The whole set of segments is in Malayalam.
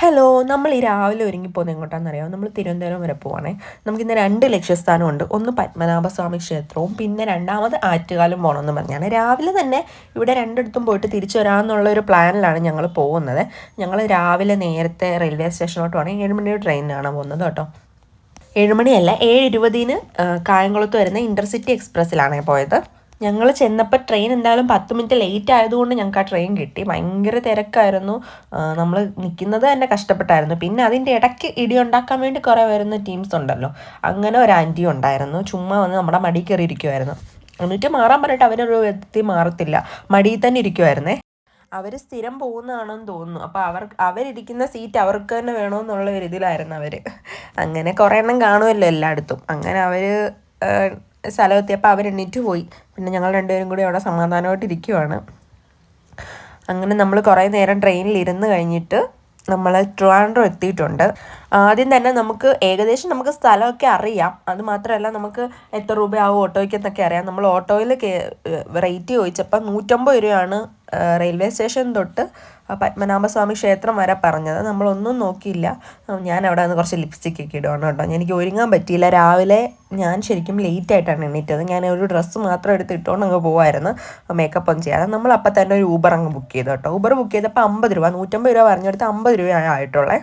ഹലോ നമ്മൾ ഈ രാവിലെ ഒരുങ്ങിപ്പോകുന്നത് എങ്ങോട്ടാണെന്നറിയാമോ നമ്മൾ തിരുവനന്തപുരം വരെ പോവാണേ. നമുക്കിന്ന് രണ്ട് ലക്ഷ്യസ്ഥാനമുണ്ട്. ഒന്ന് പത്മനാഭസ്വാമി ക്ഷേത്രവും പിന്നെ രണ്ടാമത് ആറ്റുകാലും പോകണമെന്ന് പറഞ്ഞാണ്. രാവിലെ തന്നെ ഇവിടെ രണ്ടിടത്തും പോയിട്ട് തിരിച്ചു വരാമെന്നുള്ള ഒരു പ്ലാനിലാണ് ഞങ്ങൾ പോകുന്നത്. ഞങ്ങൾ രാവിലെ നേരത്തെ റെയിൽവേ സ്റ്റേഷനിലോട്ട് പോകണമെങ്കിൽ ഏഴുമണി ട്രെയിനിനാണ് പോകുന്നത് കേട്ടോ. ഏഴുമണിയല്ല ഏഴ് ഇരുപതിന് കായംകുളത്ത് വരുന്ന ഇന്റർസിറ്റി എക്സ്പ്രസ്സിലാണ് പോയത്. ഞങ്ങൾ ചെന്നപ്പോൾ ട്രെയിൻ എന്തായാലും പത്ത് മിനിറ്റ് ലേറ്റ് ആയതുകൊണ്ട് ഞങ്ങൾക്ക് ആ ട്രെയിൻ കിട്ടി. ഭയങ്കര തിരക്കായിരുന്നു. നമ്മൾ നിൽക്കുന്നത് തന്നെ കഷ്ടപ്പെട്ടായിരുന്നു. പിന്നെ അതിന്റെ ഇടയ്ക്ക് ഇടി ഉണ്ടാക്കാൻ വേണ്ടി കുറേ വരുന്ന ടീംസ് ഉണ്ടല്ലോ. അങ്ങനെ ഒരു ആന്റി ഉണ്ടായിരുന്നു. ചുമ്മാ വന്ന് നമ്മുടെ മടി കയറിയിരിക്കുമായിരുന്നു എന്നിട്ട് മാറാൻ പറഞ്ഞിട്ട് അവരൊരു വ്യക്തി മാറത്തില്ല. മടിയിൽ തന്നെ ഇരിക്കുമായിരുന്നേ അവർ സ്ഥിരം പോകുന്നതാണെന്ന് തോന്നുന്നു. അപ്പോൾ അവർ അവരിരിക്കുന്ന സീറ്റ് അവർക്ക് തന്നെ വേണമെന്നുള്ള ഒരു ഇതിലായിരുന്നു അവർ അങ്ങനെ കുറേ എണ്ണം കാണുമല്ലോ എല്ലായിടത്തും. അങ്ങനെ അവർ സ്ഥലമെത്തിയപ്പോൾ അവർ എണ്ണീറ്റ് പോയി. പിന്നെ ഞങ്ങൾ രണ്ടുപേരും കൂടി അവിടെ സമാധാനമായിട്ട് ഇരിക്കുവാണ്. അങ്ങനെ നമ്മൾ കുറേ നേരം ട്രെയിനിൽ ഇരുന്ന് കഴിഞ്ഞിട്ട് നമ്മൾ ട്രിവാൻഡ്രം എത്തിയിട്ടുണ്ട്. ആദ്യം തന്നെ നമുക്ക് ഏകദേശം നമുക്ക് സ്ഥലമൊക്കെ അറിയാം. അത് മാത്രമല്ല നമുക്ക് എത്ര രൂപയാവും ഓട്ടോയ്ക്ക് എന്നൊക്കെ അറിയാം. നമ്മൾ ഓട്ടോയിൽ റേറ്റ് ചോദിച്ചപ്പോൾ നൂറ്റമ്പത് രൂപയാണ് റെയിൽവേ സ്റ്റേഷൻ തൊട്ട് പത്മനാഭസ്വാമി ക്ഷേത്രം വരെ പറഞ്ഞത്. നമ്മളൊന്നും നോക്കിയില്ല. ഞാൻ അവിടെ നിന്ന് കുറച്ച് ലിപ്സ്റ്റിക് ഒക്കെ ഇടുകയാണ് കേട്ടോ. എനിക്ക് ഒരുങ്ങാൻ പറ്റിയില്ല. രാവിലെ ഞാൻ ശരിക്കും ലേറ്റ് ആയിട്ടാണ് എണീറ്റത്. ഞാൻ ഒരു ഡ്രസ്സ് മാത്രം എടുത്ത് ഇട്ടുകൊണ്ട് അങ്ങ് പോകുമായിരുന്നു മേക്കപ്പ് ഒന്നും ചെയ്യാതെ. നമ്മൾ അപ്പം തന്നെ ഒരു ഊബർ അങ്ങ് ബുക്ക് ചെയ്തു കേട്ടോ. ഊബർ ബുക്ക് ചെയ്തപ്പോൾ അമ്പത് രൂപ നൂറ്റമ്പത് രൂപ പറഞ്ഞെടുത്ത് അമ്പത് രൂപ ആയിട്ടുള്ളത്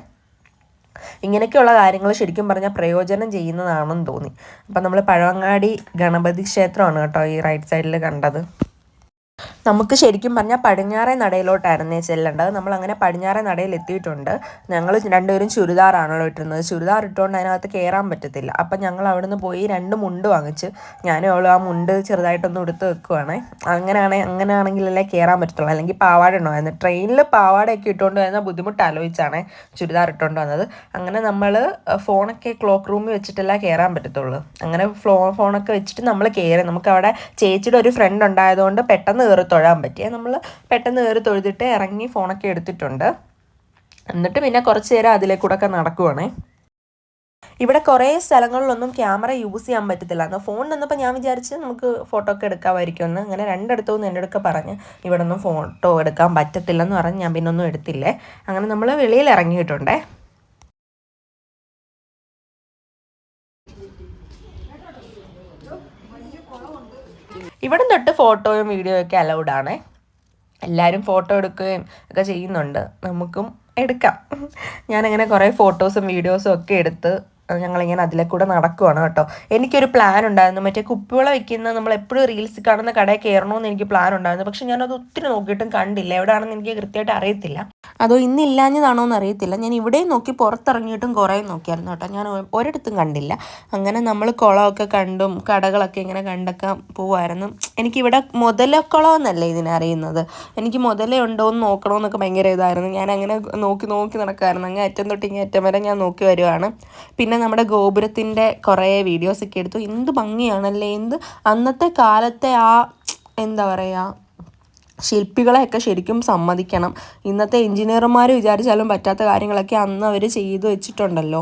ഇങ്ങനെയൊക്കെയുള്ള കാര്യങ്ങൾ ശരിക്കും പറഞ്ഞാൽ പ്രയോജനം ചെയ്യുന്നതാണെന്ന് തോന്നി. അപ്പം നമ്മൾ പഴവങ്ങാടി ഗണപതി ക്ഷേത്രമാണ് കേട്ടോ ഈ റൈറ്റ് സൈഡിൽ കണ്ടത്. നമുക്ക് ശരിക്കും പറഞ്ഞാൽ പടിഞ്ഞാറേ നടയിലോട്ടായിരുന്നേ ചെല്ലേണ്ടത്. നമ്മൾ അങ്ങനെ പടിഞ്ഞാറേ നടയിൽ എത്തിയിട്ടുണ്ട് ഞങ്ങൾ രണ്ടുപേരും ചുരിദാറാണല്ലോ ഇട്ടിരുന്നത്. ചുരിദാർ ഇട്ടുകൊണ്ട് അതിനകത്ത് കയറാൻ പറ്റത്തില്ല. അപ്പം ഞങ്ങൾ അവിടുന്ന് പോയി രണ്ട് മുണ്ട് വാങ്ങിച്ച് ഞാനും അവളും ആ മുണ്ട് ചെറുതായിട്ടൊന്ന് എടുത്ത് വെക്കുവാണ്. അങ്ങനെയാണെങ്കിൽ അങ്ങനെയാണെങ്കിലല്ലേ കയറാൻ പറ്റത്തുള്ളൂ. അല്ലെങ്കിൽ പാവാട ഉണ്ടായിരുന്നു ട്രെയിനിൽ പാവാടയൊക്കെ ഇട്ടുകൊണ്ട് വരുന്ന ബുദ്ധിമുട്ട് ആലോചിച്ചാണ് ചുരിദാർ ഇട്ടുകൊണ്ട് വന്നത്. അങ്ങനെ നമ്മൾ ഫോണൊക്കെ ക്ലോക്ക് റൂമിൽ വെച്ചിട്ടല്ല കയറാൻ പറ്റത്തുള്ളൂ. അങ്ങനെ ഫ്ലോ ഫോണൊക്കെ വെച്ചിട്ട് നമ്മൾ കയറി നമുക്ക് അവിടെ ചേച്ചിയുടെ ഒരു ഫ്രണ്ട് ഉണ്ടായതുകൊണ്ട് പെട്ടെന്ന് കയറി തൊഴാൻ പറ്റിയ നമ്മൾ പെട്ടെന്ന് കയറി തൊഴുതിട്ട് ഇറങ്ങി ഫോണൊക്കെ എടുത്തിട്ടുണ്ട്. എന്നിട്ട് പിന്നെ കുറച്ച് നേരം അതിലേക്കൂടൊക്കെ നടക്കുവാണേ. ഇവിടെ കുറേ സ്ഥലങ്ങളിലൊന്നും ക്യാമറ യൂസ് ചെയ്യാൻ പറ്റത്തില്ല. എന്നാൽ ഫോൺ നിന്നപ്പോൾ ഞാൻ വിചാരിച്ച് നമുക്ക് ഫോട്ടോ ഒക്കെ എടുക്കാമായിരിക്കുമെന്ന് അങ്ങനെ രണ്ടിടത്തുനിന്ന് എന്റെ അടുക്ക പറഞ്ഞ് ഇവിടെ ഒന്നും ഫോട്ടോ എടുക്കാൻ പറ്റത്തില്ലെന്ന് പറഞ്ഞ് ഞാൻ പിന്നെ ഒന്നും എടുത്തില്ലേ. അങ്ങനെ നമ്മൾ വെളിയിൽ ഇറങ്ങിയിട്ടുണ്ടേ. ഇവിടെ തൊട്ട് ഫോട്ടോയും വീഡിയോയൊക്കെ ആണ്. എല്ലാവരും ഫോട്ടോ എടുക്കുകയും ഒക്കെ ചെയ്യുന്നുണ്ട്. നമുക്കും എടുക്കാം. ഞാനങ്ങനെ കുറേ ഫോട്ടോസും വീഡിയോസും ഒക്കെ എടുത്ത് ഞങ്ങളിങ്ങനെ അതിലെ കൂടെ നടക്കുവാണ് കേട്ടോ. എനിക്കൊരു പ്ലാൻ ഉണ്ടായിരുന്നു. മറ്റേ കുപ്പിവള വെക്കുന്ന നമ്മൾ എപ്പോഴും റീൽസ് കാണുന്ന കടയിൽ കയറണമെന്ന് എനിക്ക് പ്ലാൻ ഉണ്ടായിരുന്നു. പക്ഷെ ഞാനത് ഒത്തിരി നോക്കിയിട്ടും കണ്ടില്ല. എവിടെയാണെന്ന് എനിക്ക് കൃത്യമായിട്ട് അറിയത്തില്ല. അതോ ഇന്നില്ലാഞ്ഞതാണോ എന്ന് അറിയത്തില്ല. ഞാൻ ഇവിടെയും നോക്കി പുറത്തിറങ്ങിയിട്ടും കുറേ നോക്കിയായിരുന്നു കേട്ടോ. ഞാൻ ഒരിടത്തും കണ്ടില്ല. അങ്ങനെ നമ്മൾ കുളമൊക്കെ കണ്ടും കടകളൊക്കെ ഇങ്ങനെ കണ്ടൊക്കെ പോവായിരുന്നു. എനിക്കിവിടെ മുതലക്കുളം എന്നല്ലേ ഇതിനറിയുന്നത് എനിക്ക് മുതലേ ഉണ്ടോ എന്ന് നോക്കണമെന്നൊക്കെ ഭയങ്കര ഇതായിരുന്നു. ഞാൻ അങ്ങനെ നോക്കി നോക്കി നടക്കായിരുന്നു അങ്ങ് അറ്റം തൊട്ട് ഇങ്ങനെ അറ്റം വരെ ഞാൻ നോക്കി വരുവാണ്. പിന്നെ നമ്മുടെ ഗോപുരത്തിന്റെ കുറേ വീഡിയോസ് ഒക്കെ എടുത്തു. എന്ത് ഭംഗിയാണല്ലേ? എന്ത് അന്നത്തെ കാലത്തെ ആ എന്താ പറയുക ശില്പികളെയൊക്കെ ശരിക്കും സമ്മതിക്കണം. ഇന്നത്തെ എഞ്ചിനീയർമാർ വിചാരിച്ചാലും പറ്റാത്ത കാര്യങ്ങളൊക്കെ അന്ന് അവർ ചെയ്തു വെച്ചിട്ടുണ്ടല്ലോ.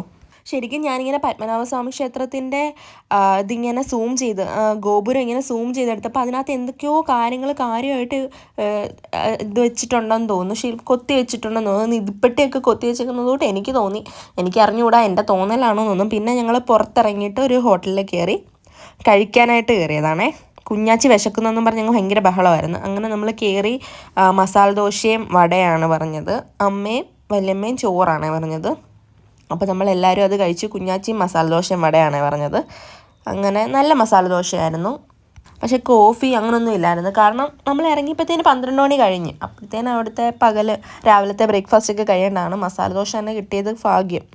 ശരിക്കും ഞാനിങ്ങനെ പത്മനാഭസ്വാമി ക്ഷേത്രത്തിന്റെ ഇതിങ്ങനെ സൂം ചെയ്ത് ഗോപുരം ഇങ്ങനെ സൂം ചെയ്തെടുത്തപ്പോൾ അതിനകത്ത് എന്തൊക്കെയോ കാര്യങ്ങൾ കാര്യമായിട്ട് ഇത് വെച്ചിട്ടുണ്ടെന്ന് തോന്നുന്നു. ശരി കൊത്തി വെച്ചിട്ടുണ്ടെന്ന് തോന്നുന്നു. ഇതിപ്പെട്ടിയൊക്കെ കൊത്തി വെച്ചിരിക്കുന്നതുകൊണ്ട് എനിക്ക് തോന്നി. എനിക്ക് അറിഞ്ഞുകൂടാ എന്റെ തോന്നലാണോ എന്നൊന്നും. പിന്നെ ഞങ്ങൾ പുറത്തിറങ്ങിയിട്ട് ഒരു ഹോട്ടലിൽ കയറി കഴിക്കാനായിട്ട് കയറിയതാണേ. കുഞ്ഞാച്ചി വിശക്കുന്നെന്നും പറഞ്ഞ് ഞങ്ങൾ ഭയങ്കര ബഹളമായിരുന്നു. അങ്ങനെ നമ്മൾ കയറി മസാല ദോശയും വടയാണ് പറഞ്ഞത്. അമ്മയും വല്യമ്മയും ചോറാണ് പറഞ്ഞത്. അപ്പോൾ നമ്മളെല്ലാവരും അത് കഴിച്ച് കുഞ്ഞാച്ചി മസാല ദോശയും വടയാണ് പറഞ്ഞത്. അങ്ങനെ നല്ല മസാല ദോശയായിരുന്നു. പക്ഷേ കോഫി അങ്ങനൊന്നും ഇല്ലായിരുന്നു. കാരണം നമ്മൾ ഇറങ്ങിയപ്പോഴത്തേന് പന്ത്രണ്ട് മണി കഴിഞ്ഞ്. അപ്പോഴത്തേന് അവിടുത്തെ പകൽ രാവിലത്തെ ബ്രേക്ക്ഫാസ്റ്റ് ഒക്കെ കഴിയേണ്ടതാണ്. മസാല ദോശ തന്നെ കിട്ടിയത് ഭാഗ്യം.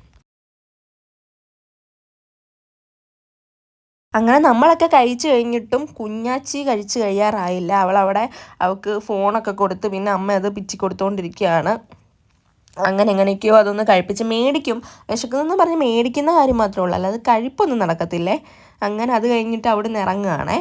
അങ്ങനെ നമ്മളൊക്കെ കഴിച്ചു കഴിഞ്ഞിട്ടും കുഞ്ഞാച്ചി കഴിച്ചു കഴിയാറായില്ല. അവൾ അവിടെ അവൾക്ക് ഫോണൊക്കെ കൊടുത്ത് പിന്നെ അമ്മ അത് പിച്ചി കൊടുത്തുകൊണ്ടിരിക്കുകയാണ് അങ്ങനെ എങ്ങനെയൊക്കെയോ അതൊന്ന് കഴിപ്പിച്ച് മേടിക്കും. വിശക്കുന്നെന്ന് പറഞ്ഞ് മേടിക്കുന്ന കാര്യം മാത്രമേ ഉള്ളൂ. അല്ലാതെ കഴിപ്പൊന്നും നടക്കത്തില്ലേ? അങ്ങനെ അത് കഴിഞ്ഞിട്ട് അവിടെ നിന്ന് ഇറങ്ങുകയാണേ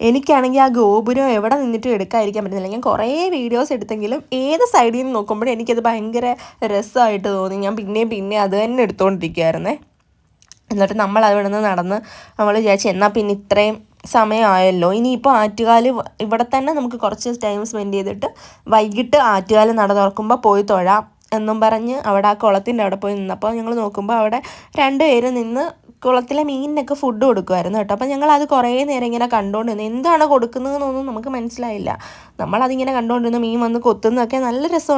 എനിക്കാണെങ്കിൽ ആ ഗോപുരം എവിടെ നിന്നിട്ടും എടുക്കാതിരിക്കാൻ പറ്റുന്നില്ല. ഞാൻ കുറേ വീഡിയോസ് എടുത്തെങ്കിലും ഏത് സൈഡിൽ നിന്ന് നോക്കുമ്പോഴും എനിക്കത് ഭയങ്കര രസമായിട്ട് തോന്നി. ഞാൻ പിന്നെയും പിന്നെ അത് തന്നെ എടുത്തുകൊണ്ടിരിക്കുകയായിരുന്നേ എന്നിട്ട് നമ്മൾ അവിടെ നിന്ന് നടന്ന് നമ്മൾ വിചാരിച്ചു എന്നാൽ പിന്നെ ഇത്രയും സമയമായല്ലോ. ഇനിയിപ്പോൾ ആറ്റുകാൽ വ- ഇവിടെ തന്നെ നമുക്ക് കുറച്ച് ടൈം സ്പെൻഡ് ചെയ്തിട്ട് വൈകിട്ട് ആറ്റുകാൽ നട തുറക്കുമ്പോൾ പോയി തൊഴാം എന്നും പറഞ്ഞ് അവിടെ ആ കുളത്തിന്റെ അവിടെ പോയി നിന്നപ്പോൾ ഞങ്ങൾ നോക്കുമ്പോൾ അവിടെ രണ്ട് പേര് നിന്ന് കുളത്തിലെ മീനിനൊക്കെ ഫുഡ് കൊടുക്കുമായിരുന്നു കേട്ടോ. അപ്പോൾ ഞങ്ങൾ അത് കുറേ നേരം ഇങ്ങനെ കണ്ടുകൊണ്ടിരുന്നു എന്താണ് കൊടുക്കുന്നതെന്നൊന്നും നമുക്ക് മനസ്സിലായില്ല. നമ്മളതിങ്ങനെ കണ്ടുകൊണ്ടിരുന്നു മീൻ വന്ന് കൊത്തുന്നതൊക്കെ നല്ല രസം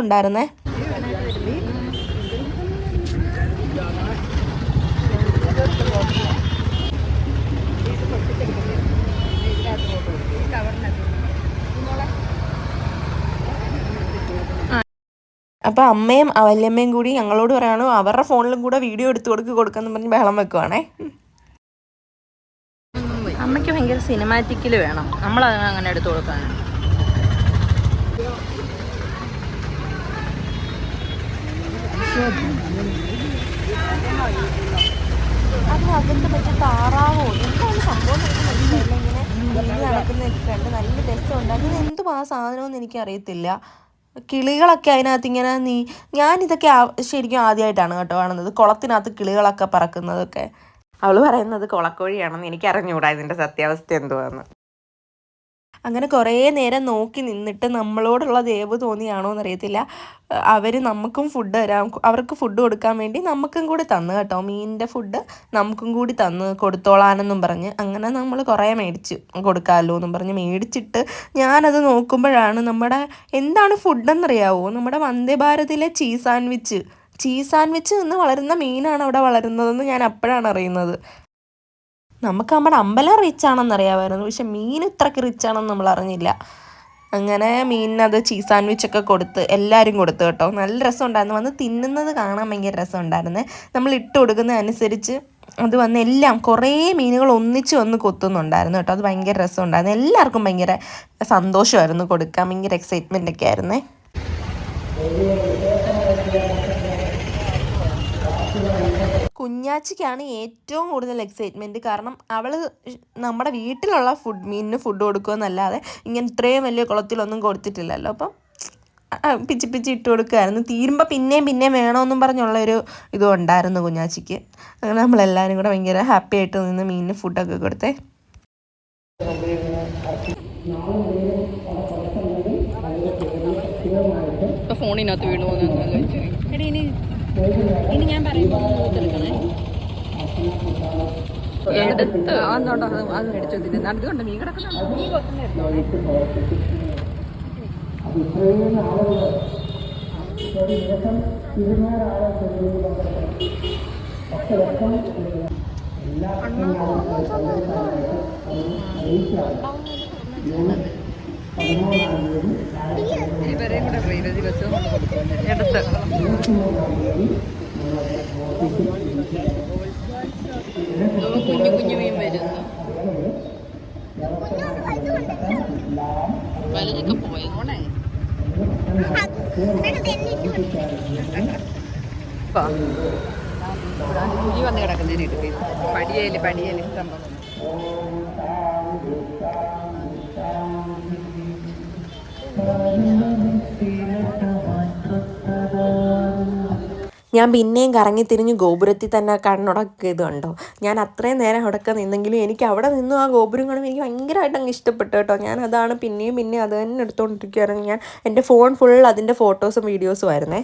അപ്പോൾ അമ്മയും വല്യമ്മയും കൂടി ഞങ്ങളോട് പറയാണ് അവരുടെ ഫോണിലും കൂടെ വീഡിയോ എടുത്തു കൊടുക്ക് കൊടുക്കാന്ന് പറഞ്ഞ് ബഹളം വെക്കുവാണേ. അമ്മയ്ക്ക് ഭയങ്കര സിനിമാറ്റിക്കിൽ വേണം. നമ്മൾ അങ്ങനെ എടുത്തു കൊടുക്കാൻ അതിനകത്ത് മറ്റേ താറാവോ? എന്താണ് സംഭവം ഇങ്ങനെ നടക്കുന്നതൊക്കെ കണ്ട് നല്ല രസമുണ്ട്. അതിന് സാധനമെന്ന് എനിക്കറിയത്തില്ല. കിളികളൊക്കെ അതിനകത്ത് ഇങ്ങനെ നീ ഞാനിതൊക്കെ ശരിക്കും ആദ്യമായിട്ടാണ് കേട്ടോ കാണുന്നത്. കുളത്തിനകത്ത് കിളികളൊക്കെ പറക്കുന്നതൊക്കെ. അവൾ പറയുന്നത് കുളക്കോഴിയാണെന്ന് എനിക്കറിഞ്ഞുകൂടാ ഇതിന്റെ സത്യാവസ്ഥ എന്തുവാന്ന്. അങ്ങനെ കുറേ നേരം നോക്കി നിന്നിട്ട് നമ്മളോടുള്ള ദേവ് തോന്നിയാണോ എന്നറിയത്തില്ല. അവർ നമുക്കും ഫുഡ് തരാം അവർക്ക് ഫുഡ് കൊടുക്കാൻ വേണ്ടി നമുക്കും കൂടി തന്നു കേട്ടോ. മീനിന്റെ ഫുഡ് നമുക്കും കൂടി തന്ന് കൊടുത്തോളാനെന്നും പറഞ്ഞ് അങ്ങനെ നമ്മൾ കുറേ മേടിച്ച് കൊടുക്കാമല്ലോ എന്നും പറഞ്ഞ് മേടിച്ചിട്ട് ഞാനത് നോക്കുമ്പോഴാണ് നമ്മുടെ എന്താണ് ഫുഡെന്നറിയാവോ നമ്മുടെ വന്ദേ ഭാരതിലെ ചീസ് സാൻഡ്വിച്ച് ചീസ് സാൻഡ്വിച്ച് നിന്ന് വളരുന്ന മീനാണ് അവിടെ വളരുന്നതെന്ന് ഞാൻ അപ്പോഴാണ് അറിയുന്നത്. നമുക്ക് നമ്മുടെ അമ്പലം റിച്ച് ആണെന്ന് അറിയാമായിരുന്നു. പക്ഷെ മീൻ ഇത്രയ്ക്ക് റിച്ചാണെന്ന് നമ്മൾ അറിഞ്ഞില്ല. അങ്ങനെ മീനിനത് ചീസ് സാൻഡ്വിച്ച് ഒക്കെ കൊടുത്ത് എല്ലാവരും കൊടുത്തു കേട്ടോ. നല്ല രസം ഉണ്ടായിരുന്നു വന്ന് തിന്നുന്നത് കാണാൻ ഭയങ്കര രസം ഉണ്ടായിരുന്നേ നമ്മൾ ഇട്ട് കൊടുക്കുന്ന അനുസരിച്ച് അത് വന്ന് എല്ലാം കുറേ മീനുകൾ ഒന്നിച്ച് വന്ന് കൊത്തുന്നുണ്ടായിരുന്നു കേട്ടോ. അത് ഭയങ്കര രസം ഉണ്ടായിരുന്നു എല്ലാവർക്കും ഭയങ്കര സന്തോഷമായിരുന്നു കൊടുക്കാൻ. ഭയങ്കര എക്സൈറ്റ്മെന്റ് ഒക്കെ ആയിരുന്നേ. കുഞ്ഞാച്ചിക്കാണ് ഏറ്റവും കൂടുതൽ എക്സൈറ്റ്മെന്റ് കാരണം അവൾ നമ്മുടെ വീട്ടിലുള്ള ഫുഡ് മീനിന് ഫുഡ് കൊടുക്കുമെന്നല്ലാതെ ഇങ്ങനെ ഇത്രയും വലിയ കുളത്തിലൊന്നും കൊടുത്തിട്ടില്ലല്ലോ. അപ്പം പിച്ചി പിച്ചി ഇട്ട് കൊടുക്കുമായിരുന്നു തീരുമ്പോൾ പിന്നെയും പിന്നെയും വേണമെന്നും പറഞ്ഞുള്ള ഒരു ഇതും ഉണ്ടായിരുന്നു കുഞ്ഞാച്ചിക്ക്. അങ്ങനെ നമ്മളെല്ലാവരും കൂടെ ഭയങ്കര ഹാപ്പി ആയിട്ട് നിന്ന് മീനിന് ഫുഡൊക്കെ കൊടുത്തേ. ഇപ്പൊ ഫോണിനകത്ത് വീണു പോകുന്ന ഇനി ഞാൻ പറയുമ്പോൾ എടുക്കണേ എടുത്ത് അന്നോട്ടോ അത് മേടിച്ചു വെച്ചിട്ട്. അതുകൊണ്ട് മീൻ കിടക്കുന്നുണ്ട്. മീൻ ഇവരെയും കൊണ്ട് കൊടുക്കുന്നുണ്ട് എടുത്ത് കുഞ്ഞു കുഞ്ഞു മീൻ വരുന്നു വലുതൊക്കെ പോയതോണേ കുഞ്ഞി വന്ന് കിടക്കുന്നതിന് ഇട്ട് പടിയേൽ പടിയേൽ ഇഷ്ടം ഞാൻ പിന്നെയും കറങ്ങി തിരിഞ്ഞ് ഗോപുരത്തിൽ തന്നെ കണ്ണുടക്കിയത് കണ്ടോ. ഞാൻ അത്രയും നേരം അവിടെയൊക്കെ നിന്നെങ്കിലും എനിക്ക് അവിടെ നിന്നും ആ ഗോപുരം കാണുമ്പോൾ എനിക്ക് ഭയങ്കരമായിട്ട് അങ്ങ് ഇഷ്ടപ്പെട്ടു കേട്ടോ. ഞാൻ അതാണ് പിന്നെയും പിന്നെയും അത് തന്നെ എടുത്തുകൊണ്ടിരിക്കുകയായിരുന്നു ഞാൻ എന്റെ ഫോൺ ഫുൾ അതിന്റെ ഫോട്ടോസും വീഡിയോസും ആയിരുന്നേ.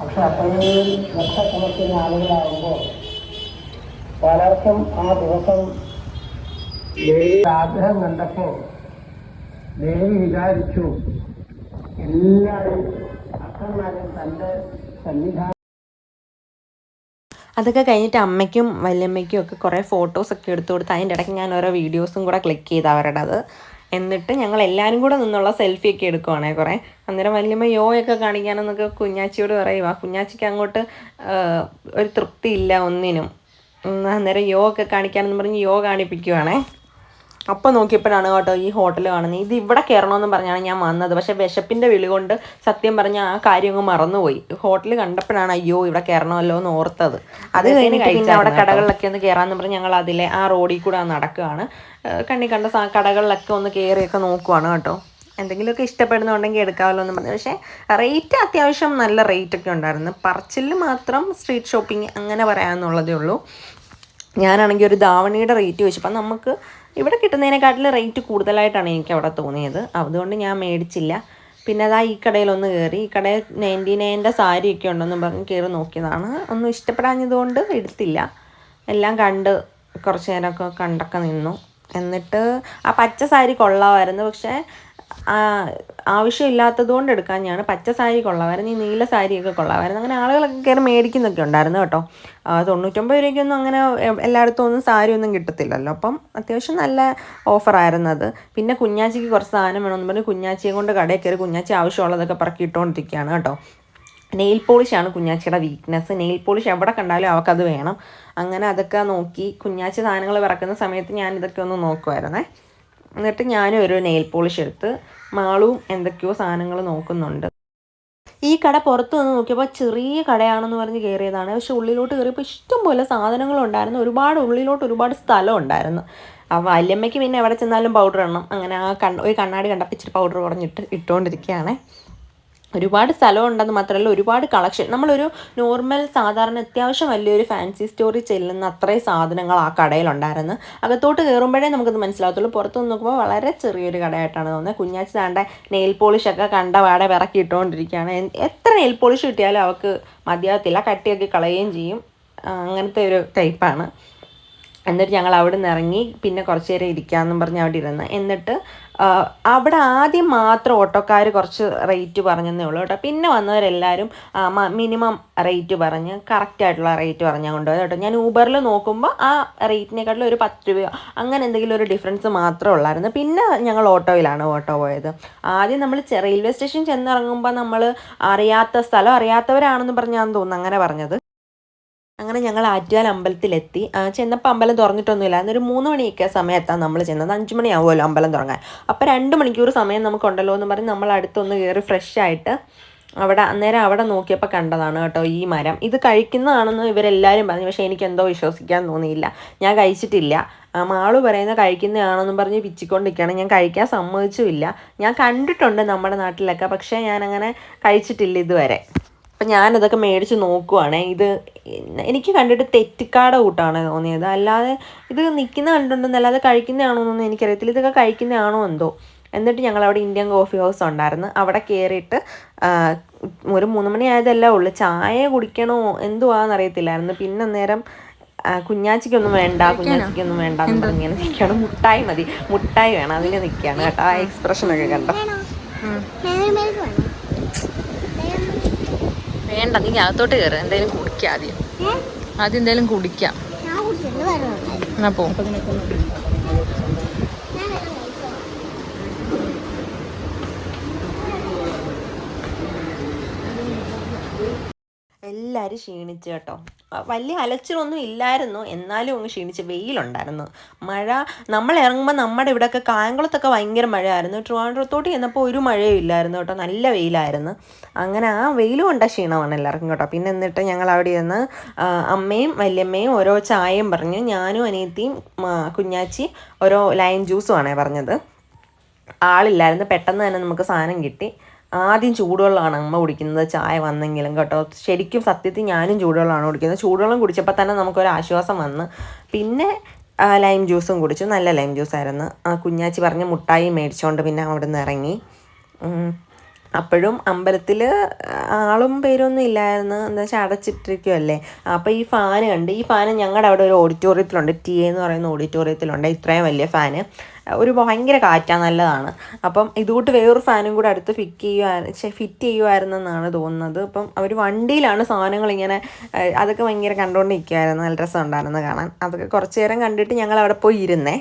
പക്ഷെ അപ്പോഴും ലക്ഷക്കണക്കിന് ആളുകളാകുമ്പോൾ പലർക്കും ആ ദിവസം ദേവി ആഗ്രഹം കണ്ടപ്പോൾ ദേവി വിചാരിച്ചു എല്ലാവരും അക്കന്മാരും തന്റെ സന്നിധാനം അതൊക്കെ കഴിഞ്ഞിട്ട് അമ്മയ്ക്കും വല്യമ്മയ്ക്കും ഒക്കെ കുറേ ഫോട്ടോസൊക്കെ എടുത്തു കൊടുത്ത് അതിന്റെ ഇടയ്ക്ക് ഞാൻ ഓരോ വീഡിയോസും കൂടെ ക്ലിക്ക് ചെയ്ത് അവരുടേത് എന്നിട്ട് ഞങ്ങൾ എല്ലാവരും കൂടെ നിന്നുള്ള സെൽഫി ഒക്കെ എടുക്കുവാണേ കുറേ. അന്നേരം വല്യമ്മ യോയൊക്കെ കാണിക്കാനെന്നൊക്കെ കുഞ്ഞാച്ചിയോട് പറയുക കുഞ്ഞാച്ചിക്ക് അങ്ങോട്ട് ഒരു തൃപ്തി ഇല്ല ഒന്നിനും. അന്നേരം യോ ഒക്കെ കാണിക്കാനെന്ന് പറഞ്ഞ് യോ കാണിപ്പിക്കുവാണേ. അപ്പം നോക്കിയപ്പോഴാണ് കേട്ടോ ഈ ഹോട്ടൽ കാണുന്നത് ഇത് ഇവിടെ കയറണമെന്ന് പറഞ്ഞാണ് ഞാൻ വന്നത്. പക്ഷേ വിശപ്പിന്റെ വിളി കൊണ്ട് സത്യം പറഞ്ഞ ആ കാര്യം അങ്ങ് മറന്നുപോയി. ഹോട്ടൽ കണ്ടപ്പോഴാണ് അയ്യോ ഇവിടെ കയറണമല്ലോ എന്ന് ഓർത്തത്. അത് കഴിഞ്ഞിട്ട് പിന്നെ അവിടെ കടകളിലൊക്കെ ഒന്ന് കയറാമെന്ന് പറഞ്ഞ് ഞങ്ങൾ അതിലെ ആ റോഡിൽ കൂടെ നടക്കുകയാണ് കണ്ണി കണ്ട കടകളിലൊക്കെ ഒന്ന് കയറിയൊക്കെ നോക്കുവാണ് കേട്ടോ. എന്തെങ്കിലുമൊക്കെ ഇഷ്ടപ്പെടുന്നുണ്ടെങ്കിൽ എടുക്കാമല്ലോ എന്ന് പറഞ്ഞു. പക്ഷേ റേറ്റ് അത്യാവശ്യം നല്ല റേറ്റ് ഒക്കെ ഉണ്ടായിരുന്നു. പറച്ചിൽ മാത്രം സ്ട്രീറ്റ് ഷോപ്പിംഗ് അങ്ങനെ പറയാമെന്നുള്ളതേ ഉള്ളൂ. ഞാനാണെങ്കിൽ ഒരു ധാവണിയുടെ റേറ്റ് വെച്ചപ്പോൾ നമുക്ക് ഇവിടെ കിട്ടുന്നതിനെക്കാട്ടിൽ റേറ്റ് കൂടുതലായിട്ടാണ് എനിക്ക് അവിടെ തോന്നിയത്. അതുകൊണ്ട് ഞാൻ മേടിച്ചില്ല. പിന്നെ അതാ ഈ കടയിലൊന്ന് കയറി ഈ കടയിൽ നയന്റി നയന്റെ സാരിയൊക്കെ ഉണ്ടെന്ന് പറഞ്ഞ് കയറി നോക്കിയതാണ്. ഒന്നും ഇഷ്ടപ്പെടാഞ്ഞതുകൊണ്ട് എടുത്തില്ല. എല്ലാം കണ്ട് കുറച്ച് നേരമൊക്കെ കണ്ടൊക്കെ നിന്നു. എന്നിട്ട് ആ പച്ച സാരി കൊള്ളാമായിരുന്നു. പക്ഷേ ആ, ആവശ്യമില്ലാത്തത് കൊണ്ട് എടുക്കാൻ ഞാൻ പച്ച സാരി കൊള്ളാമായിരുന്നു. ഈ നീല സാരിയൊക്കെ കൊള്ളാമായിരുന്നു. അങ്ങനെ ആളുകളൊക്കെ കയറി മേടിക്കുന്നൊക്കെ ഉണ്ടായിരുന്നു കേട്ടോ. തൊണ്ണൂറ്റൊമ്പത് രൂപയ്ക്കൊന്നും അങ്ങനെ എല്ലായിടത്തും ഒന്നും സാരി ഒന്നും കിട്ടത്തില്ലല്ലോ. അപ്പം അത്യാവശ്യം നല്ല ഓഫറായിരുന്നു അത് പിന്നെ കുഞ്ഞാച്ചിക്ക് കുറച്ച് സാധനം വേണമെന്ന് പറഞ്ഞ് കുഞ്ഞാച്ചിയെ കൊണ്ട് കടയിൽ കയറി കുഞ്ഞാച്ചി ആവശ്യമുള്ളതൊക്കെ പറക്കിയിട്ടുകൊണ്ടിരിക്കുകയാണ് കേട്ടോ. നെയിൽ പോളിഷാണ് കുഞ്ഞാച്ചിയുടെ വീക്ക്നെസ് നെയിൽ പോളിഷ് എവിടെ കണ്ടാലും അവൾക്കത് വേണം. അങ്ങനെ അതൊക്കെ നോക്കി കുഞ്ഞാച്ചി സാധനങ്ങൾ പിറക്കുന്ന സമയത്ത് ഞാൻ ഇതൊക്കെ ഒന്ന് നോക്കുമായിരുന്നേ എന്നിട്ട് ഞാനും ഒരു നെയിൽ പോളിഷ് എടുത്ത് മാളും എന്തൊക്കെയോ സാധനങ്ങൾ നോക്കുന്നുണ്ട്. കട പുറത്ത് വന്ന് നോക്കിയപ്പോൾ ചെറിയ കടയാണെന്ന് പറഞ്ഞ് കയറിയതാണ് പക്ഷെ ഉള്ളിലോട്ട് കയറിയപ്പോൾ ഇഷ്ടംപോലെ സാധനങ്ങളുണ്ടായിരുന്നു ഒരുപാട് ഉള്ളിലോട്ട് ഒരുപാട് സ്ഥലം ഉണ്ടായിരുന്നു. അപ്പോൾ വല്യമ്മയ്ക്ക് പിന്നെ എവിടെ ചെന്നാലും പൗഡർ ഇടണം. അങ്ങനെ ആ കണ്ണ ഒരു കണ്ണാടി കണ്ടപ്പോൾ ഇച്ചിരി പൗഡർ കുറഞ്ഞിട്ട് ഇട്ടുകൊണ്ടിരിക്കുകയാണേ ഒരുപാട് സ്ഥലം ഉണ്ടെന്ന് മാത്രമല്ല ഒരുപാട് കളക്ഷൻ നമ്മളൊരു നോർമൽ സാധാരണ അത്യാവശ്യം വലിയൊരു ഫാൻസി സ്റ്റോറിൽ ചെല്ലുന്ന അത്രയും സാധനങ്ങൾ ആ കടയിലുണ്ടായിരുന്നു. അകത്തോട്ട് കയറുമ്പോഴേ നമുക്കത് പുറത്ത് നിന്ന് നോക്കുമ്പോൾ വളരെ ചെറിയൊരു കടയായിട്ടാണ് തോന്നുന്നത്. കുഞ്ഞാച്ചി താണ്ട നെയിൽ പോളിഷൊക്കെ കണ്ട വാടെ വിറക്കി ഇട്ടുകൊണ്ടിരിക്കുകയാണ്. എത്ര നെയിൽ പോളിഷ് കിട്ടിയാലും അവൾക്ക് മതിയാകത്തില്ല. കട്ടിയൊക്കെ കളയുകയും ചെയ്യും. അങ്ങനത്തെ ഒരു ടൈപ്പാണ് എന്നിട്ട് ഞങ്ങൾ അവിടെ നിന്ന് ഇറങ്ങി. പിന്നെ കുറച്ച് നേരം ഇരിക്കാമെന്നും പറഞ്ഞ് അവിടെ ഇരുന്ന്. എന്നിട്ട് അവിടെ ആദ്യം മാത്രം ഓട്ടോക്കാർ കുറച്ച് റേറ്റ് പറഞ്ഞതേ ഉള്ളൂ കേട്ടോ. പിന്നെ വന്നവരെല്ലാവരും മിനിമം റേറ്റ് പറഞ്ഞ് കറക്റ്റായിട്ടുള്ള റേറ്റ് പറഞ്ഞാൽ കൊണ്ടുപോയത് കേട്ടോ. ഞാൻ ഊബറിൽ നോക്കുമ്പോൾ ആ റേറ്റിനെക്കാട്ടിലും ഒരു പത്ത് രൂപയോ അങ്ങനെ എന്തെങ്കിലും ഒരു ഡിഫറൻസ് മാത്രമേ ഉള്ളായിരുന്നു. പിന്നെ ഞങ്ങൾ ഓട്ടോയിലാണ് ഓട്ടോ പോയത്. ആദ്യം നമ്മൾ റെയിൽവേ സ്റ്റേഷൻ ചെന്നിറങ്ങുമ്പോൾ നമ്മൾ അറിയാത്ത സ്ഥലം അറിയാത്തവരാണെന്ന് പറഞ്ഞാന്ന് തോന്നുന്നു അങ്ങനെ പറഞ്ഞത്. അങ്ങനെ ഞങ്ങൾ ആറ്റുകാൽ അമ്പലത്തിലെത്തി. ചെന്നപ്പോൾ അമ്പലം തുറന്നിട്ടൊന്നുമില്ല. അന്നൊരു മൂന്ന് മണിയൊക്കെ സമയത്താണ് നമ്മൾ ചെന്നത്. അഞ്ച് മണിയാവുമല്ലോ അമ്പലം തുടങ്ങാൻ അപ്പോൾ രണ്ട് മണിക്കൂർ സമയം നമുക്കുണ്ടല്ലോ എന്ന് പറഞ്ഞ് നമ്മൾ അടുത്തൊന്ന് കയറി ഫ്രഷ് ആയിട്ട് അവിടെ അന്നേരം അവിടെ നോക്കിയപ്പോൾ കണ്ടതാണ് കേട്ടോ ഈ മരം. ഇത് കഴിക്കുന്നതാണെന്ന് ഇവരെല്ലാവരും പറഞ്ഞു. പക്ഷേ എനിക്ക് എന്തോ വിശ്വസിക്കാൻ തോന്നിയില്ല. ഞാൻ കഴിച്ചിട്ടില്ല. മാളു പറയുന്ന കഴിക്കുന്നതാണെന്നും പറഞ്ഞ് പിച്ചിക്കൊണ്ടിരിക്കുകയാണ്. ഞാൻ കഴിക്കാൻ സമ്മതിച്ചുമില്ല. ഞാൻ കണ്ടിട്ടുണ്ട് നമ്മുടെ നാട്ടിലൊക്കെ. പക്ഷേ ഞാനങ്ങനെ കഴിച്ചിട്ടില്ല ഇതുവരെ. അപ്പം ഞാനതൊക്കെ മേടിച്ച് നോക്കുവാണേ. ഇത് എനിക്ക് കണ്ടിട്ട് തെറ്റിക്കാട കൂട്ടാണ് തോന്നിയത്. അല്ലാതെ ഇത് നിൽക്കുന്ന കണ്ടിട്ടുണ്ടെന്നല്ലാതെ കഴിക്കുന്നതാണോ എന്നൊന്നും എനിക്കറിയത്തില്ല. ഇതൊക്കെ കഴിക്കുന്നതാണോ എന്തോ. എന്നിട്ട് ഞങ്ങൾ അവിടെ ഇന്ത്യൻ കോഫി ഹൗസ് ഉണ്ടായിരുന്നു. അവിടെ കയറിയിട്ട് ഒരു മൂന്ന് മണി ഉള്ളു ഉള്ളൂ. ചായ കുടിക്കണോ എന്തുവാന്ന് അറിയത്തില്ലായിരുന്നു. പിന്നെ അന്നേരം കുഞ്ഞാച്ചിക്കൊന്നും വേണ്ട കുഞ്ഞാച്ചിക്കൊന്നും വേണ്ട എന്ന് ഇങ്ങനെ നിൽക്കണം മുട്ടായി മതി. മുട്ടായി വേണം. അതിന് നിൽക്കുകയാണ് കേട്ടോ. ആ എക്സ്പ്രഷനൊക്കെ കണ്ടോ? വേണ്ട നീ അകത്തോട്ട് കയറ് എന്തായാലും കുടിക്കാം ആദ്യം. ആദ്യം എന്തായാലും കുടിക്കാം. എന്നാ പോ. എല്ലാവരും ക്ഷീണിച്ചു കേട്ടോ? വലിയ അലച്ചിലൊന്നും ഇല്ലായിരുന്നു. എന്നാലും അങ്ങ് ക്ഷീണിച്ച്. വെയിലുണ്ടായിരുന്നു. മഴ നമ്മൾ ഇറങ്ങുമ്പോൾ നമ്മുടെ ഇവിടെയൊക്കെ കായംകുളത്തൊക്കെ ഭയങ്കര മഴയായിരുന്നു. ട്രിവാൻഡ്രത്തോട്ട് ചെന്നപ്പോൾ ഒരു മഴയും ഇല്ലായിരുന്നു കേട്ടോ. നല്ല വെയിലായിരുന്നു. അങ്ങനെ ആ വെയിൽ കൊണ്ട ക്ഷീണമാണ് എല്ലാവർക്കും കേട്ടോ. പിന്നെ എന്നിട്ട് ഞങ്ങൾ അവിടെ ആ, അമ്മയും വല്യമ്മയും ഓരോ ചായയും പറഞ്ഞു. ഞാനും അനിയത്തിയും കുഞ്ഞാച്ചി ഓരോ ലൈം ജ്യൂസുമാണേ പറഞ്ഞത്. ആളില്ലായിരുന്നു. പെട്ടെന്ന് തന്നെ നമുക്ക് സാധനം കിട്ടി. ആദ്യം ചൂടുവെള്ളമാണ് അമ്മ കുടിക്കുന്നത്. ചായ വന്നെങ്കിലും കേട്ടോ. ശരിക്കും സത്യത്തിൽ ഞാനും ചൂടുവെള്ളമാണ് കുടിക്കുന്നത്. ചൂടുവെള്ളം കുടിച്ചപ്പോൾ തന്നെ നമുക്കൊരു ആശ്വാസം വന്ന്. പിന്നെ ലൈം ജ്യൂസും കുടിച്ചു. നല്ല ലൈം ജ്യൂസായിരുന്നു കുഞ്ഞാച്ചി പറഞ്ഞ് മുട്ടായി മേടിച്ചുകൊണ്ട് പിന്നെ അവിടെ നിന്ന് ഇറങ്ങി അപ്പോഴും അമ്പലത്തിൽ ആളും പേരൊന്നും ഇല്ലായിരുന്നു. എന്താ വെച്ചാൽ അടച്ചിട്ടിരിക്കുമല്ലേ അപ്പോൾ ഈ ഫാന് കണ്ട് ഈ ഫാന് ഞങ്ങളുടെ അവിടെ ഒരു ഓഡിറ്റോറിയത്തിലുണ്ട് ടി എന്ന് പറയുന്ന ഓഡിറ്റോറിയത്തിലുണ്ട് ഇത്രയും വലിയ ഫാന് ഒരു ഭയങ്കര കാറ്റാണ് നല്ലതാണ്. അപ്പം ഇതുകൂട്ട് വേറൊരു ഫാനും കൂടെ അടുത്ത് ഫിറ്റ് ചെയ്യുക ഫിറ്റ് ചെയ്യുമായിരുന്നെന്നാണ് തോന്നുന്നത്. അപ്പം അവർ വണ്ടിയിലാണ് സാധനങ്ങൾ ഇങ്ങനെ അതൊക്കെ ഭയങ്കര കണ്ടുകൊണ്ട് നിൽക്കുമായിരുന്നു നല്ല രസം ഉണ്ടായിരുന്നു കാണാൻ. അതൊക്കെ കുറച്ച് നേരം കണ്ടിട്ട് ഞങ്ങൾ അവിടെ പോയി ഇരുന്നേ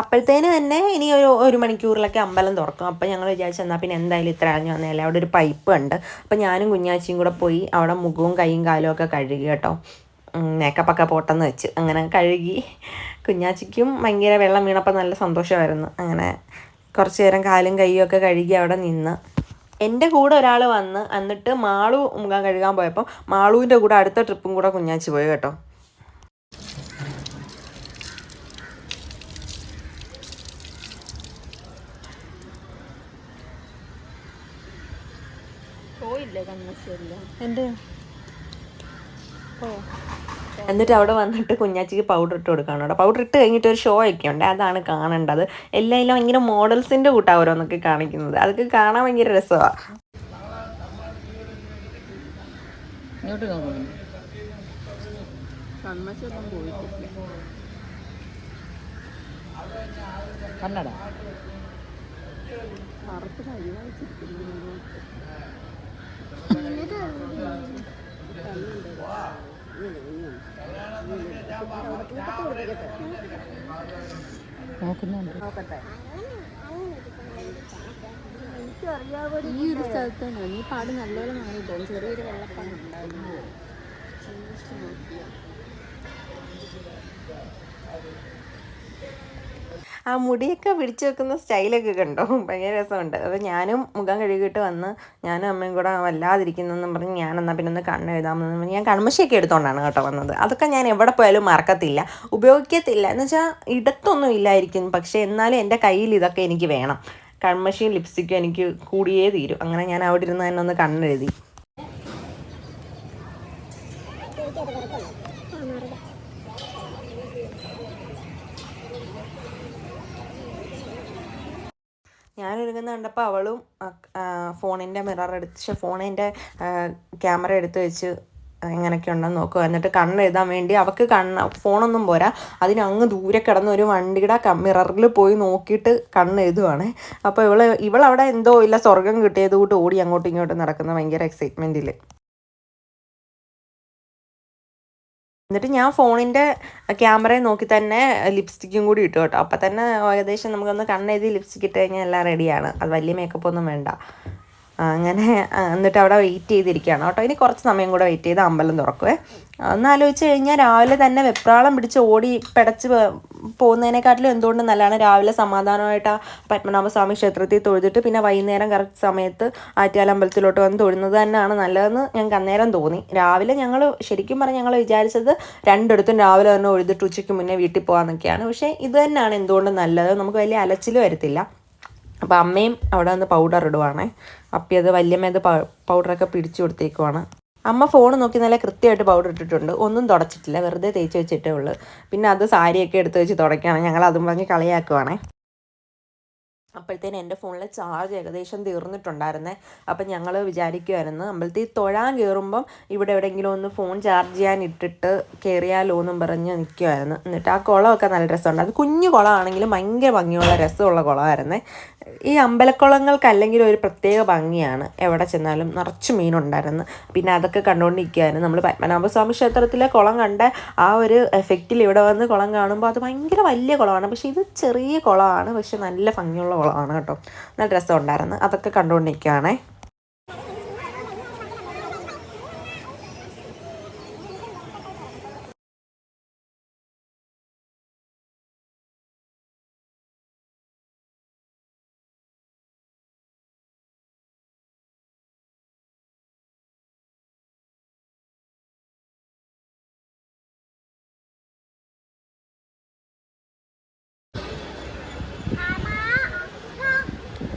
അപ്പോഴത്തേന് തന്നെ ഇനി ഒരു ഒരു മണിക്കൂറിലൊക്കെ അമ്പലം തുറക്കും. അപ്പം ഞങ്ങൾ വിചാരിച്ചു എന്നാൽ പിന്നെ എന്തായാലും ഇത്ര അറിഞ്ഞു വന്നതല്ലേ അവിടെ ഒരു പൈപ്പ് ഉണ്ട് അപ്പം ഞാനും കുഞ്ഞാച്ചിയും കൂടെ പോയി അവിടെ മുഖവും കൈയും കാലും ഒക്കെ കഴുകി കേട്ടോ. മേക്കപ്പൊക്കെ പോട്ടെന്ന് വെച്ച് അങ്ങനെ കഴുകി കുഞ്ഞാച്ചിക്കും ഭയങ്കര വെള്ളം വീണപ്പോൾ നല്ല സന്തോഷമായിരുന്നു. അങ്ങനെ കുറച്ച് നേരം കാലും കൈയും ഒക്കെ കഴുകി അവിടെ നിന്ന്. എന്റെ കൂടെ ഒരാൾ വന്ന് എന്നിട്ട് മാളു മുഖം കഴുകാൻ പോയപ്പോൾ മാളുവിന്റെ കൂടെ അടുത്ത ട്രിപ്പും കൂടെ കുഞ്ഞാച്ചി പോയി കേട്ടോ. പോയില്ലേ കണ്ണശ്ശേരിയില്ല എന്റെ ഓ എന്നിട്ട് അവിടെ വന്നിട്ട് കുഞ്ഞാച്ചിക്ക് പൗഡർ ഇട്ട് കൊടുക്കണം കേട്ടോ. പൗഡർ ഇട്ട് കഴിഞ്ഞിട്ട് ഒരു ഷോ ഒക്കെ ഉണ്ട് അതാണ് കാണേണ്ടത്. എല്ലാം ഭയങ്കര മോഡൽസിന്റെ കൂട്ടാണ് ഓരോന്നൊക്കെ കാണിക്കുന്നത്. അതൊക്കെ കാണാൻ ഭയങ്കര രസമാണ് ഇങ്ങോട്ട് നോക്കുന്നു കന്നഡ നോക്കുന്നുണ്ട്. ഈ ഒരു സ്ഥലത്ത് തന്നെ ഈ പാട് നല്ലപോലെ മാറിയിട്ടോ ചെറിയൊരു വെള്ളപ്പാണ് ഉണ്ടായിരുന്നു. ആ മുടിയൊക്കെ പിടിച്ചു വെക്കുന്ന സ്റ്റൈലൊക്കെ കണ്ടോ? ഭയങ്കര രസമുണ്ട്. അപ്പോൾ ഞാനും മുഖം കഴുകിയിട്ട് വന്ന് ഞാനും അമ്മയും കൂടെ വല്ലാതിരിക്കുന്നെന്നും പറഞ്ഞ് ഞാൻ എന്നാൽ പിന്നെ ഒന്ന് കണ്ണ് എഴുതാമെന്ന് പറഞ്ഞ് ഞാൻ കൺമശിയൊക്കെ എടുത്തോണ്ടാണ് കേട്ടോ വന്നത്. അതൊക്കെ ഞാൻ എവിടെ പോയാലും മറക്കത്തില്ല. ഉപയോഗിക്കത്തില്ല. എന്ന് വെച്ചാൽ ഇടത്തൊന്നും ഇല്ലായിരിക്കും. പക്ഷേ എന്നാലും എന്റെ കയ്യിൽ ഇതൊക്കെ എനിക്ക് വേണം. കൺമഷിയും ലിപ്സ്റ്റിക്കും എനിക്ക് കൂടിയേ തീരും. അങ്ങനെ ഞാൻ അവിടെ ഇരുന്ന് തന്നെ ഒന്ന് കണ്ണെഴുതി. ഞാനൊരുങ്ങുന്ന കണ്ടപ്പോൾ അവളും ഫോണിന്റെ മിറർ എടുത്ത് ഫോണിന്റെ ക്യാമറ എടുത്ത് വെച്ച് എങ്ങനെയൊക്കെ ഉണ്ടെന്ന് നോക്കുക. എന്നിട്ട് കണ്ണെഴുതാൻ വേണ്ടി അവൾക്ക് കണ്ണ് ഫോണൊന്നും പോരാ. അതിന് അങ്ങ് ദൂരെ കിടന്ന ഒരു വണ്ടിയുടെ മിററിൽ പോയി നോക്കിയിട്ട് കണ്ണെഴുതുവാണ് അപ്പോൾ ഇവൾ ഇവളവിടെ എന്തോ ഇല്ല സ്വർഗം കിട്ടിയത് കൂട്ട് ഓടി അങ്ങോട്ടും ഇങ്ങോട്ടും നടക്കുന്ന ഭയങ്കര എക്സൈറ്റ്മെന്റിൽ എന്നിട്ട് ഞാൻ ഫോണിന്റെ ക്യാമറയെ നോക്കി തന്നെ ലിപ്സ്റ്റിക്കും കൂടി ഇട്ടു കേട്ടോ. അപ്പം തന്നെ ഏകദേശം നമുക്കൊന്ന് കണ്ണെഴുതി ലിപ്സ്റ്റിക് ഇട്ട് കഴിഞ്ഞാൽ എല്ലാം റെഡിയാണ് അത് വലിയ മേക്കപ്പ് ഒന്നും വേണ്ട. അങ്ങനെ എന്നിട്ട് അവിടെ വെയിറ്റ് ചെയ്തിരിക്കുകയാണ് കേട്ടോ. ഇനി കുറച്ച് സമയം കൂടെ വെയിറ്റ് ചെയ്ത് അമ്പലം തുറക്കുവേ. ഒന്ന് ആലോചിച്ച് കഴിഞ്ഞാൽ രാവിലെ തന്നെ വെപ്രാളം പിടിച്ച് ഓടി പിടച്ച് പോകുന്നതിനെക്കാട്ടിലും എന്തുകൊണ്ട് നല്ലതാണ് രാവിലെ സമാധാനമായിട്ട് പത്മനാഭസ്വാമി ക്ഷേത്രത്തിൽ തൊഴുതിട്ട് പിന്നെ വൈകുന്നേരം കറക്റ്റ് സമയത്ത് ആറ്റിയാലമ്പലത്തിലോട്ട് വന്ന് തൊഴുന്നത് തന്നെയാണ് നല്ലതെന്ന് ഞങ്ങൾക്ക് അന്നേരം തോന്നി. രാവിലെ ഞങ്ങൾ ശരിക്കും പറഞ്ഞാൽ ഞങ്ങൾ വിചാരിച്ചത് രണ്ടിടത്തും രാവിലെ തന്നെ ഒഴുതിട്ട് ഉച്ചയ്ക്ക് മുന്നേ വീട്ടിൽ പോകാമെന്നൊക്കെയാണ്. പക്ഷേ ഇത് തന്നെയാണ് എന്തുകൊണ്ടും നല്ലത് നമുക്ക് വലിയ അലച്ചിൽ വരത്തില്ല. അപ്പോൾ അമ്മയും അവിടെ വന്ന് പൗഡർ ഇടുവാണേ. അപ്പം അത് വല്യമ്മേത് പൗഡറൊക്കെ പിടിച്ചു കൊടുത്തേക്കുവാണ്. അമ്മ ഫോൺ നോക്കി നല്ല കൃത്യമായിട്ട് പൗഡർ ഇട്ടിട്ടുണ്ട്. ഒന്നും തുടച്ചിട്ടില്ല. വെറുതെ തേച്ച് വെച്ചിട്ടേ ഉള്ളൂ. പിന്നെ അത് സാരിയൊക്കെ എടുത്ത് വെച്ച് തുടയ്ക്കുകയാണ്. ഞങ്ങൾ അതും പറഞ്ഞ് കളിയാക്കുവാണേ. അപ്പോഴത്തേന് എന്റെ ഫോണിലെ ചാർജ് ഏകദേശം തീർന്നിട്ടുണ്ടായിരുന്നേ. അപ്പം ഞങ്ങൾ വിചാരിക്കുമായിരുന്നു അമ്പലത്തിൽ തൊഴാൻ കയറുമ്പം ഇവിടെ എവിടെയെങ്കിലും ഒന്ന് ഫോൺ ചാർജ് ചെയ്യാൻ ഇട്ടിട്ട് കയറിയാലോ എന്നും പറഞ്ഞ് നിൽക്കുമായിരുന്നു എന്നിട്ട് ആ കുളമൊക്കെ നല്ല രസമുണ്ട്. അത് കുഞ്ഞു കുളമാണെങ്കിലും ഭയങ്കര ഭംഗിയുള്ള രസമുള്ള കുളമായിരുന്നേ. ഈ അമ്പലക്കുളങ്ങൾക്ക് അല്ലെങ്കിൽ ഒരു പ്രത്യേക ഭംഗിയാണ് എവിടെ ചെന്നാലും നിറച്ച് മീനുണ്ടായിരുന്നു. പിന്നെ അതൊക്കെ കണ്ടുകൊണ്ടിരിക്കുകയായിരുന്നു നമ്മൾ പത്മനാഭസ്വാമി ക്ഷേത്രത്തിലെ കുളം കണ്ട ആ ഒരു എഫക്റ്റിൽ ഇവിടെ വന്ന് കുളം കാണുമ്പോൾ അത് ഭയങ്കര വലിയ കുളമാണ്. പക്ഷേ ഇത് ചെറിയ കുളമാണ്. പക്ഷെ നല്ല ഭംഗിയുള്ള കുളമാണ് കേട്ടോ. നല്ല രസമുണ്ടായിരുന്നു. അതൊക്കെ കണ്ടുകൊണ്ടിരിക്കുകയാണേ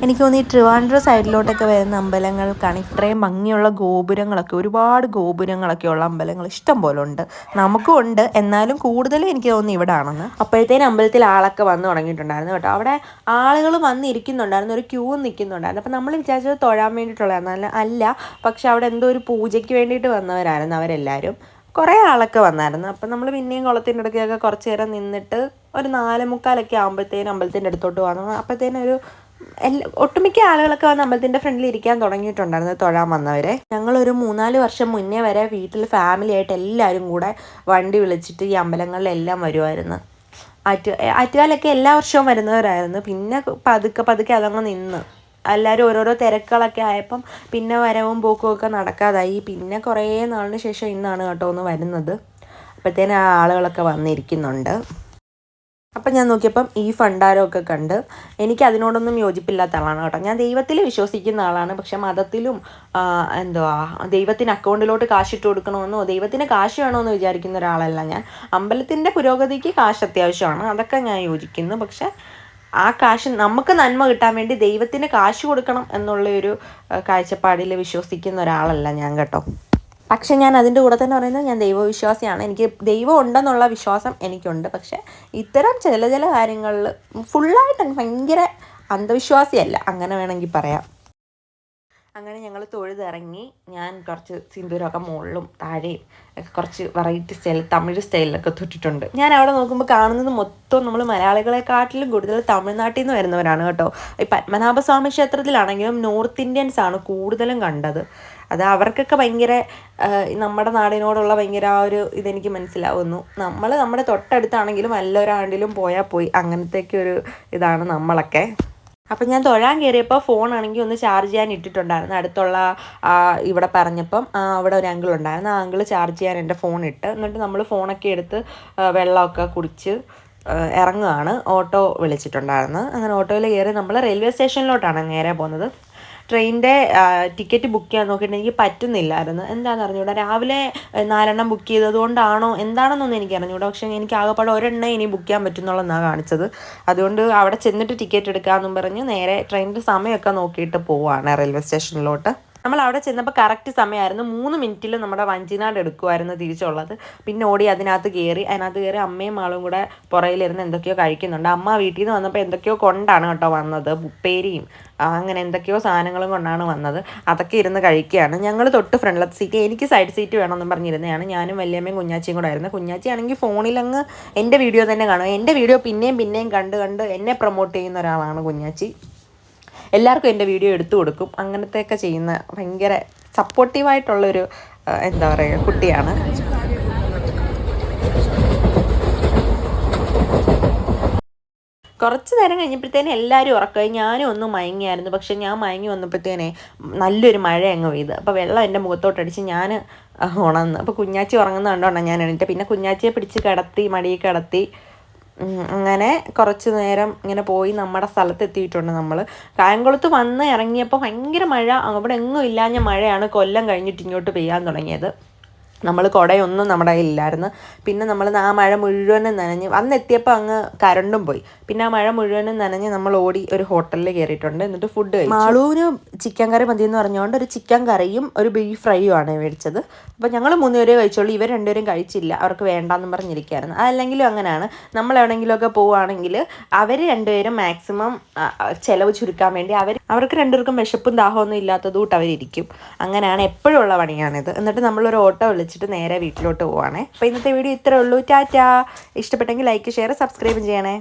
എനിക്ക് തോന്നി ട്രിവാൻഡ്രം സൈഡിലോട്ടൊക്കെ വരുന്ന അമ്പലങ്ങൾക്കാണ് ഇത്രയും ഭംഗിയുള്ള ഗോപുരങ്ങളൊക്കെ ഒരുപാട് ഗോപുരങ്ങളൊക്കെ ഉള്ള അമ്പലങ്ങൾ ഇഷ്ടം പോലെ ഉണ്ട്. നമുക്കും ഉണ്ട്. എന്നാലും കൂടുതലും എനിക്ക് തോന്നുന്നു ഇവിടെ ആണെന്ന് അപ്പോഴത്തേനും അമ്പലത്തിൽ ആളൊക്കെ വന്ന് തുടങ്ങിയിട്ടുണ്ടായിരുന്നു കേട്ടോ. അവിടെ ആളുകൾ വന്നിരിക്കുന്നുണ്ടായിരുന്നു ഒരു ക്യൂ നിൽക്കുന്നുണ്ടായിരുന്നു. അപ്പം നമ്മൾ വിചാരിച്ചത് തൊഴാൻ വേണ്ടിയിട്ടുള്ളതാണ് അല്ല പക്ഷെ അവിടെ എന്തോ ഒരു പൂജയ്ക്ക് വേണ്ടിയിട്ട് വന്നവരായിരുന്നു അവരെല്ലാവരും. കുറേ ആളൊക്കെ വന്നായിരുന്നു. അപ്പം നമ്മൾ പിന്നെയും കുളത്തിന്റെ ഇടയ്ക്കൊക്കെ കുറച്ച് നേരം നിന്നിട്ട് ഒരു നാല് മുക്കാലൊക്കെ ആകുമ്പോഴത്തേനും അമ്പലത്തിന്റെ അടുത്തോട്ട് വന്നു. അപ്പോഴത്തേനും ഒരു എല്ലാ ഒട്ടുമിക്ക ആളുകളൊക്കെ വന്ന് അമ്പലത്തിന്റെ ഫ്രണ്ടിൽ ഇരിക്കാൻ തുടങ്ങിയിട്ടുണ്ടായിരുന്നു തൊഴാൻ വന്നവരെ. ഞങ്ങളൊരു മൂന്നാൽ വർഷം മുന്നേ വരെ വീട്ടിൽ ഫാമിലി ആയിട്ട് എല്ലാവരും കൂടെ വണ്ടി വിളിച്ചിട്ട് ഈ അമ്പലങ്ങളിലെല്ലാം വരുമായിരുന്നു ആറ്റു ആറ്റുകാലൊക്കെ എല്ലാ വർഷവും വരുന്നവരായിരുന്നു. പിന്നെ പതുക്കെ പതുക്കെ അതങ്ങ് നിന്ന്. എല്ലാവരും ഓരോരോ തിരക്കുകളൊക്കെ ആയപ്പം പിന്നെ വരവും പോക്കും ഒക്കെ നടക്കാതായി. പിന്നെ കുറേ നാളിന് ശേഷം ഇന്നാണ് കേട്ടോ ഒന്ന് വരുന്നത്. അപ്പോഴത്തേനും ആളുകളൊക്കെ വന്നിരിക്കുന്നുണ്ട്. അപ്പം ഞാൻ നോക്കിയപ്പം ഈ ഫണ്ടാരമൊക്കെ കണ്ട് എനിക്ക് അതിനോടൊന്നും യോജിപ്പില്ലാത്ത ആളാണ് കേട്ടോ. ഞാൻ ദൈവത്തിൽ വിശ്വസിക്കുന്ന ആളാണ്. പക്ഷെ മതത്തിലും എന്തുവാ ദൈവത്തിന് അക്കൗണ്ടിലോട്ട് കാശിട്ട് കൊടുക്കണമെന്നോ ദൈവത്തിന് കാശ് വേണമെന്ന് വിചാരിക്കുന്ന ഒരാളല്ല ഞാൻ. അമ്പലത്തിന്റെ പുരോഗതിക്ക് കാശ് അത്യാവശ്യമാണ്. അതൊക്കെ ഞാൻ യോജിക്കുന്നു. പക്ഷെ ആ കാശ് നമുക്ക് നന്മ കിട്ടാൻ വേണ്ടി ദൈവത്തിന് കാശ് കൊടുക്കണം എന്നുള്ള ഒരു കാഴ്ചപ്പാടിൽ വിശ്വസിക്കുന്ന ഒരാളല്ല ഞാൻ കേട്ടോ. പക്ഷെ ഞാൻ അതിന്റെ കൂടെ തന്നെ പറയുന്നത് ഞാൻ ദൈവവിശ്വാസിയാണ്. എനിക്ക് ദൈവം ഉണ്ടെന്നുള്ള വിശ്വാസം എനിക്കുണ്ട്. പക്ഷേ ഇത്തരം ചില ചില കാര്യങ്ങളിൽ ഫുള്ളായിട്ട് ഭയങ്കര അന്ധവിശ്വാസിയല്ല. അങ്ങനെ വേണമെങ്കിൽ പറയാം. അങ്ങനെ ഞങ്ങൾ തൊഴുതിറങ്ങി ഞാൻ കുറച്ച് സിന്ദൂരമൊക്കെ മുകളിലും താഴെയും ഒക്കെ കുറച്ച് വെറൈറ്റി സ്റ്റൈൽ തമിഴ് സ്റ്റൈലിലൊക്കെ തൊട്ടിട്ടുണ്ട്. ഞാൻ അവിടെ നോക്കുമ്പോൾ കാണുന്നത് മൊത്തം നമ്മൾ മലയാളികളെക്കാട്ടിലും കൂടുതൽ തമിഴ്നാട്ടിൽ നിന്ന് വരുന്നവരാണ് കേട്ടോ. ഈ പത്മനാഭസ്വാമി ക്ഷേത്രത്തിലാണെങ്കിലും നോർത്ത് ഇന്ത്യൻസ് ആണ് കൂടുതലും കണ്ടത്. അത് അവർക്കൊക്കെ ഭയങ്കര നമ്മുടെ നാടിനോടുള്ള ഭയങ്കര ആ ഒരു ഇതെനിക്ക് മനസ്സിലാവുന്നു. നമ്മൾ നമ്മുടെ തൊട്ടടുത്താണെങ്കിലും എല്ലാവരാണ്ടിലും പോയാൽ പോയി. അങ്ങനത്തെയൊക്കെ ഒരു ഇതാണ് നമ്മളൊക്കെ. അപ്പം ഞാൻ തൊഴാൻ കയറിയപ്പോൾ ഫോണാണെങ്കിൽ ഒന്ന് ചാർജ് ചെയ്യാൻ ഇട്ടിട്ടുണ്ടായിരുന്നു. അടുത്തുള്ള ഇവിടെ പറഞ്ഞപ്പം അവിടെ ഒരു അങ്കിൾ ഉണ്ടായിരുന്നു. ആ അങ്കിൾ ചാർജ് ചെയ്യാൻ എന്റെ ഫോൺ ഇട്ട് എന്നിട്ട് നമ്മൾ ഫോണൊക്കെ എടുത്ത് വെള്ളമൊക്കെ കുടിച്ച് ഇറങ്ങുകയാണ് ഓട്ടോ വിളിച്ചിട്ടുണ്ടായിരുന്നു. അങ്ങനെ ഓട്ടോയിൽ കയറി നമ്മൾ റെയിൽവേ സ്റ്റേഷനിലോട്ടാണ് നേരെ പോകുന്നത്. ട്രെയിനിന്റെ ടിക്കറ്റ് ബുക്ക് ചെയ്യാൻ നോക്കിയിട്ട് എനിക്ക് പറ്റുന്നില്ലായിരുന്നു. എന്താണെന്ന് അറിഞ്ഞൂടാ? രാവിലെ നാലെണ്ണം ബുക്ക് ചെയ്തത് കൊണ്ടാണോ എന്താണെന്നൊന്നും എനിക്ക് അറിഞ്ഞൂടാ പക്ഷേ എനിക്ക് ആകെപ്പാടെ ഒരെണ്ണം ഇനി ബുക്ക് ചെയ്യാൻ പറ്റുന്നുള്ളതെന്നാണ് കാണിച്ചത്. അതുകൊണ്ട് അവിടെ ചെന്നിട്ട് ടിക്കറ്റ് എടുക്കാമെന്നും പറഞ്ഞ് നേരെ ട്രെയിനിന്റെ സമയമൊക്കെ നോക്കിയിട്ട് പോവാണ് റെയിൽവേ സ്റ്റേഷനിലോട്ട്. നമ്മൾ അവിടെ ചെന്നപ്പോൾ കറക്റ്റ് സമയമായിരുന്നു. മൂന്ന് മിനിറ്റിൽ നമ്മുടെ വഞ്ചിനാട് എടുക്കുമായിരുന്നു തിരിച്ചുള്ളത്. പിന്നെ ഓടി അതിനകത്ത് കയറി അതിനകത്ത് കയറി അമ്മയും ആളും കൂടെ പുറയിലിരുന്ന് എന്തൊക്കെയോ കഴിക്കുന്നുണ്ട്. അമ്മ വീട്ടിൽ നിന്ന് വന്നപ്പോൾ എന്തൊക്കെയോ കൊണ്ടാണ് കേട്ടോ വന്നത്. ഉപ്പേരിയും അങ്ങനെ എന്തൊക്കെയോ സാധനങ്ങളും കൊണ്ടാണ് വന്നത്. അതൊക്കെ ഇരുന്ന് കഴിക്കുകയാണ്. ഞങ്ങൾ തൊട്ട് ഫ്രണ്ടിലത്തെ സീറ്റ് എനിക്ക് സൈഡ് സീറ്റ് വേണമെന്നും പറഞ്ഞിരുന്നതാണ്. ഞാനും വല്യമ്മയും കുഞ്ഞാച്ചിയും കൂടെ ആയിരുന്നു. കുഞ്ഞാച്ചി ആണെങ്കിൽ ഫോണിൽ അങ്ങ് എന്റെ വീഡിയോ തന്നെ കാണും. എന്റെ വീഡിയോ പിന്നെയും പിന്നെയും കണ്ട് കണ്ട് എന്നെ പ്രൊമോട്ട് ചെയ്യുന്ന ഒരാളാണ് കുഞ്ഞാച്ചി. എല്ലാവർക്കും എന്റെ വീഡിയോ എടുത്തു കൊടുക്കും. അങ്ങനത്തെയൊക്കെ ചെയ്യുന്ന ഭയങ്കര സപ്പോർട്ടീവായിട്ടുള്ളൊരു എന്താ പറയുക കുട്ടിയാണ്. കുറച്ച് നേരം കഴിഞ്ഞപ്പോഴത്തേനും എല്ലാവരും ഉറക്കമായി. ഞാനും ഒന്ന് മയങ്ങിയായിരുന്നു. പക്ഷെ ഞാൻ മയങ്ങി വന്നപ്പോഴത്തേനെ നല്ലൊരു മഴ അങ്ങ് പെയ്ത്. അപ്പോൾ വെള്ളം എന്റെ മുഖത്തോട്ടടിച്ച് ഞാൻ ഉണർന്ന്. അപ്പോൾ കുഞ്ഞാച്ചി ഉറങ്ങുന്ന കണ്ടോണ്ടാണ് ഞാൻ എണീറ്റ് പിന്നെ കുഞ്ഞാച്ചിയെ പിടിച്ച് കിടത്തി മടിയിൽ കിടത്തി അങ്ങനെ കുറച്ച് നേരം ഇങ്ങനെ പോയി നമ്മുടെ സ്ഥലത്ത് എത്തിയിട്ടുണ്ട് നമ്മൾ കായംകുളത്ത് വന്ന് ഇറങ്ങിയപ്പോൾ ഭയങ്കര മഴ. അവിടെ എങ്ങും ഇല്ലാഞ്ഞ മഴയാണ് കൊല്ലം കഴിഞ്ഞിട്ട് ഇങ്ങോട്ട് പെയ്യാൻ തുടങ്ങിയത്. നമ്മൾ കുടയൊന്നും നമ്മുടെ കയ്യിലില്ലായിരുന്നു. പിന്നെ നമ്മൾ ആ മഴ മുഴുവനും നനഞ്ഞ് അന്നെത്തിയപ്പോൾ അങ്ങ് കരണ്ടും പോയി. പിന്നെ ആ മഴ മുഴുവനും നനഞ്ഞ് നമ്മൾ ഓടി ഒരു ഹോട്ടലിൽ കയറിയിട്ടുണ്ട് എന്നിട്ട് ഫുഡ് കഴിച്ചു. മാളൂന് ചിക്കൻ കറി മതി എന്ന് പറഞ്ഞുകൊണ്ട് ഒരു ചിക്കൻ കറിയും ഒരു ബീഫ് ഫ്രൈയും ആണ് മേടിച്ചത്. അപ്പോൾ ഞങ്ങൾ മൂന്നുപേരെ കഴിച്ചോളൂ. ഇവർ രണ്ടുപേരും കഴിച്ചില്ല. അവർക്ക് വേണ്ടാന്ന് പറഞ്ഞിരിക്കുകയായിരുന്നു അതല്ലെങ്കിലും അങ്ങനെയാണ് നമ്മൾ എവിടെയെങ്കിലുമൊക്കെ പോവുകയാണെങ്കിൽ അവർ രണ്ടുപേരും മാക്സിമം ചിലവ് ചുരുക്കാൻ വേണ്ടി അവർ അവർക്ക് രണ്ടുപേർക്കും വിശപ്പും ദാഹമൊന്നും ഇല്ലാത്തത് കൂട്ട് അവരിയ്ക്കും അങ്ങനെയാണ് എപ്പോഴുള്ള പണിയാണിത്. എന്നിട്ട് നമ്മളൊരു ഓട്ടോ വിളിച്ചിട്ട് നേരെ വീട്ടിലോട്ട് പോവാണേ. അപ്പോൾ ഇന്നത്തെ വീഡിയോ ഇത്രേ ഉള്ളൂ. ടാറ്റാ. ഇഷ്ടപ്പെട്ടെങ്കിൽ ലൈക്ക് ഷെയർ സബ്സ്ക്രൈബ് ചെയ്യണേ.